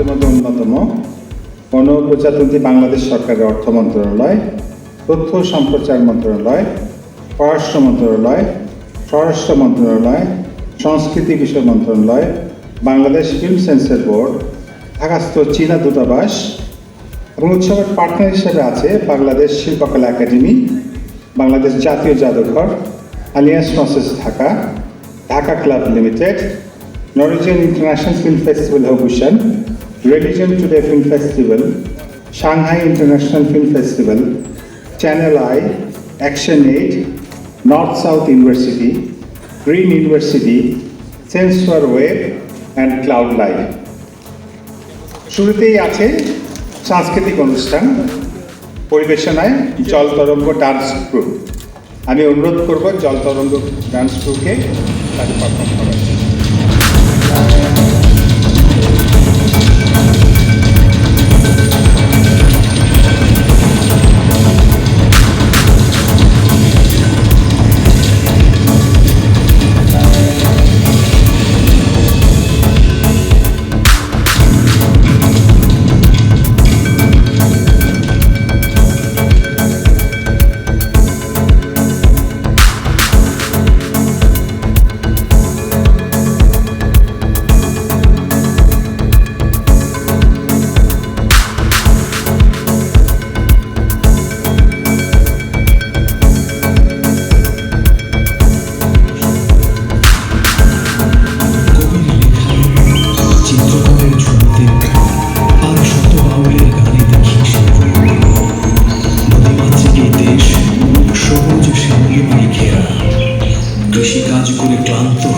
অন্যতম গণপ্রজাতন্ত্রী বাংলাদেশ সরকারের অর্থ মন্ত্রণালয়, তথ্য সম্প্রচার মন্ত্রণালয়, পররাষ্ট্র মন্ত্রণালয় স্বরাষ্ট্র মন্ত্রণালয়, সংস্কৃতি বিষয় মন্ত্রণালয়, বাংলাদেশ ফিল্ম সেন্সর বোর্ড, ঢাকাস্থ চীনা দূতাবাস এবং উৎসবের পার্টনার হিসেবে আছে বাংলাদেশ শিল্পকলা একাডেমি, বাংলাদেশ জাতীয় জাদুঘর, alliance française Dhaka Dhaka club limited Norwegian international film festival হবুশন religion today film festival Shanghai international film festival channel I action aid north south university green university সেন্সুয়ার web and cloud live শুরুতেই আছে সাংস্কৃতিক অনুষ্ঠান, পরিবেশনায় জল তরঙ্গ dance group আমি অনুরোধ করব জল তরঙ্গ ডান্স গ্রুপকে তাদের পারফর্ম করার।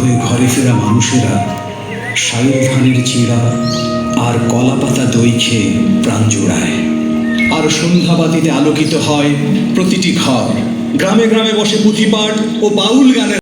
হয়ে ঘরে ফেরা মানুষেরা শাইল ধানের চিড়া আর কলাপাতা দই খেয়ে প্রাণ জোড়ায়। আর সন্ধ্যাবাতিতে আলোকিত হয় প্রতিটি ঘর। গ্রামে গ্রামে বসে পুঁথিপাঠ ও বাউল গানের